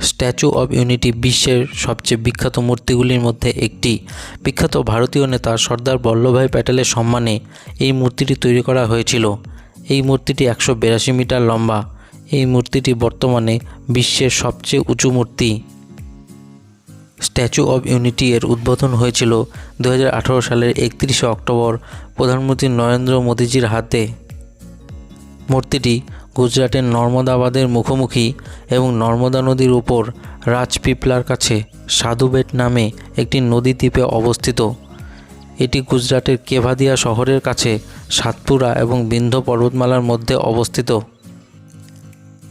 Statue of unity বিশ্বের সবচেয়ে বিখ্যাত মূর্তিগুলির মধ্যে একটি। বিখ্যাত ভারতীয় নেতা সর্দার বল্লভভাই প্যাটেলের সম্মানে এই মূর্তিটি তৈরি করা হয়েছিল। এই মূর্তিটি একশো বিরাশি মিটার লম্বা। এই মূর্তিটি বর্তমানে বিশ্বের সবচেয়ে উঁচু মূর্তি। স্ট্যাচু অব ইউনিটি এর উদ্বোধন হয়েছিল দু হাজার আঠারো সালের একত্রিশে অক্টোবর প্রধানমন্ত্রী নরেন্দ্র মোদীজির হাতে। মূর্তিটি গুজরাটের নর্মদাবাদের মুখোমুখি এবং নর্মদা নদীর উপর রাজপিপলার কাছে সাধুবেট নামে একটি নদী দ্বীপে অবস্থিত। এটি গুজরাটের কেভাদিয়া শহরের কাছে সাতপুরা এবং বিন্ধ্য পর্বতমালার মধ্যে অবস্থিত।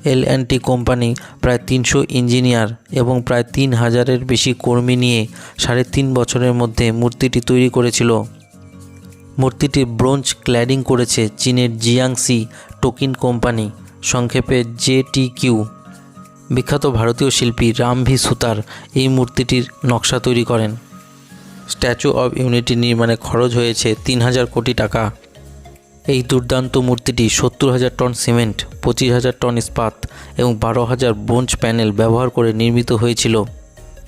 এল টি কোম্পানি প্রায় তিনশো ইঞ্জিনিয়ার এবং প্রায় তিন হাজারের বেশি কর্মী নিয়ে সাড়ে তিন বছরের মধ্যে মূর্তিটি তৈরি করেছিল। মূর্তিটি ব্রোঞ্জ ক্ল্যাডিং করেছে চীনের জিয়াংসি টোকিন কোম্পানি সংক্ষেপে জেটি কিউ বিখ্যাত ভারতীয় শিল্পী রামভি সুতার এই মূর্তিটির নকশা তৈরি করেন। স্ট্যাচু অব ইউনিটি নির্মাণে খরচ হয়েছে তিন হাজার কোটি টাকা। এই দুর্দান্ত মূর্তিটি সত্তর হাজার টন সিমেন্ট, পঁচিশ হাজার টন ইস্পাত এবং বারো হাজার ব্রোঞ্জ প্যানেল ব্যবহার করে নির্মিত হয়েছিল।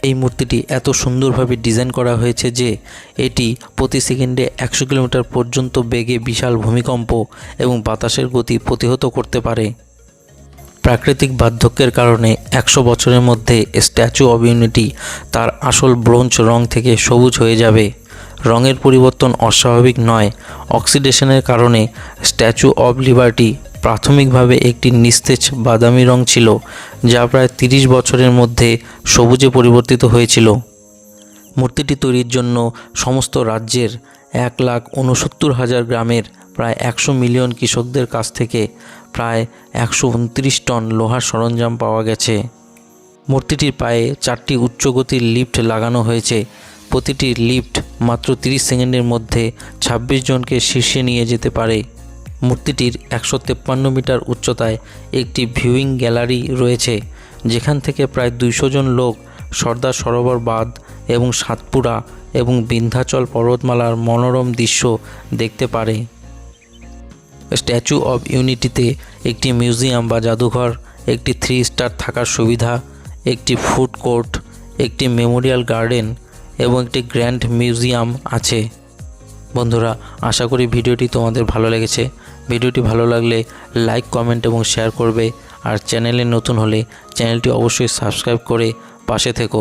এই মূর্তিটি এত সুন্দরভাবে ডিজাইন করা হয়েছে যে এটি প্রতি সেকেন্ডে একশো কিলোমিটার পর্যন্ত বেগে বিশাল ভূমিকম্প এবং বাতাসের গতি প্রতিহত করতে পারে। প্রাকৃতিক বার্ধক্যের কারণে একশো বছরের মধ্যে স্ট্যাচু অব ইউনিটি তার আসল ব্রোঞ্জ রং থেকে সবুজ হয়ে যাবে। রঙের পরিবর্তন অস্বাভাবিক নয়, অক্সিডেশনের কারণে স্ট্যাচু অব লিবার্টি প্রাথমিকভাবে একটি নিস্তেজ বাদামি রং ছিল, যা প্রায় তিরিশ বছরের মধ্যে সবুজে পরিবর্তিত হয়েছিল। মূর্তিটি তৈরির জন্য সমস্ত রাজ্যের এক লাখ উনসত্তর হাজার গ্রামের প্রায় একশো মিলিয়ন কৃষকদের কাছ থেকে প্রায় একশো উনত্রিশ টন লোহার সরঞ্জাম পাওয়া গেছে। মূর্তিটির পায়ে চারটি উচ্চগতির লিফট লাগানো হয়েছে। প্রতিটি লিফট মাত্র 30 সেকেন্ডের মধ্যে ২৬ জনকে শীর্ষে নিয়ে যেতে পারে। মূর্তিটির একশো তেপ্পান্ন মিটার উচ্চতায় একটি ভিউইং গ্যালারি রয়েছে, যেখান থেকে প্রায় দুইশো জন লোক সর্দার সরোবর বাঁধ এবং সাতপুরা এবং বিন্ধ্যাচল পর্বতমালার মনোরম দৃশ্য দেখতে পারে। স্ট্যাচু অব ইউনিটিতে একটি মিউজিয়াম বা জাদুঘর, একটি থ্রি স্টার থাকার সুবিধা, একটি ফুড কোর্ট, একটি মেমোরিয়াল গার্ডেন এবং একটি গ্র্যান্ড মিউজিয়াম আছে। বন্ধুরা, আশা করি ভিডিওটি তোমাদের ভালো লেগেছে। ভিডিওটি ভালো লাগলে লাইক, কমেন্ট এবং শেয়ার করবে। আর চ্যানেলে নতুন হলে চ্যানেলটি অবশ্যই সাবস্ক্রাইব করে পাশে থেকো।